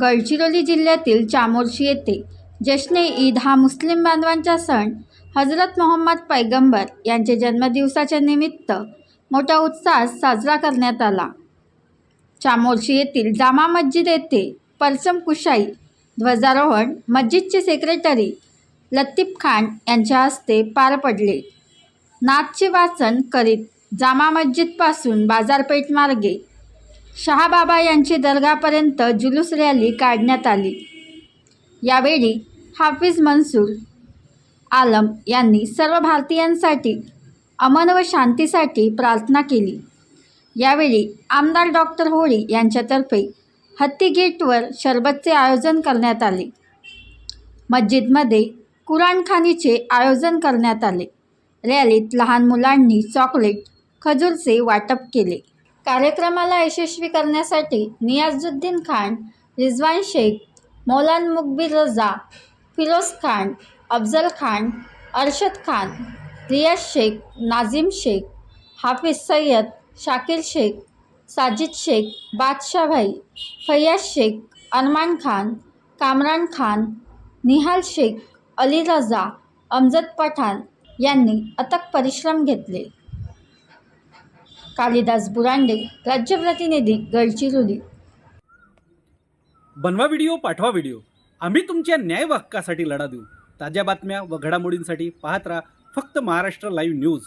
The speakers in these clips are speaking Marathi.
गडचिरोली जिल्ह्यातील चामोर्शी येथे जश्ने ईद हा मुस्लिम बांधवांचा सण. हजरत मोहम्मद पैगंबर यांच्या जन्मदिवसाच्या निमित्त मोठ्या उत्साहात साजरा करण्यात आला. चामोर्शी येथील जामा मस्जिद येथे परसम कुशाई ध्वजारोहण मस्जिदचे सेक्रेटरी लतीफ खान यांच्या हस्ते पार पडले. नाथचे वाचन करीत जामा मस्जिदपासून बाजारपेठ मार्गे शहाबाबा यांची दर्गापर्यंत जुलूस रॅली काढण्यात आली. यावेळी हाफिज मनसूर आलम यांनी सर्व भारतीयांसाठी अमन व शांतीसाठी प्रार्थना केली. यावेळी आमदार डॉक्टर होळी यांच्यातर्फे हत्ती गेटवर शरबतचे आयोजन करण्यात आले. मस्जिदमध्ये कुराणखानीचे आयोजन करण्यात आले. रॅलीत लहान मुलांनी चॉकलेट खजूरचे वाटप केले. कार्यक्रमाला यशस्वी करण्यासाठी नियाजुद्दीन खान रिजवान शेख मौलान मुकबिर रजा फिरोज खान अफजल खान अरशद खान रियाज शेख नाझिम शेख हाफिज सय्यद शाकिर शेख साजिद शेख बादशाह भाई फैयाज शेख अरमान खान कामरान खान निहाल शेख अली रजा अमजद पठाण यांनी अथक परिश्रम घेतले. कालिदास बुरांडे राज्य प्रतिनिधी गडचिरोली बनवा व्हिडिओ पाठवा व्हिडिओ आम्ही तुमच्या न्याय हक्कासाठी लढा देऊ. ताज्या बातम्या व घडामोडींसाठी पाहत राहा फक्त महाराष्ट्र लाईव्ह न्यूज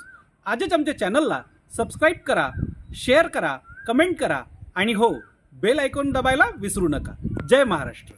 आजच आमच्या चॅनलला सबस्क्राईब करा शेअर करा कमेंट करा आणि हो बेल आयकॉन दबायला विसरू नका. जय महाराष्ट्र.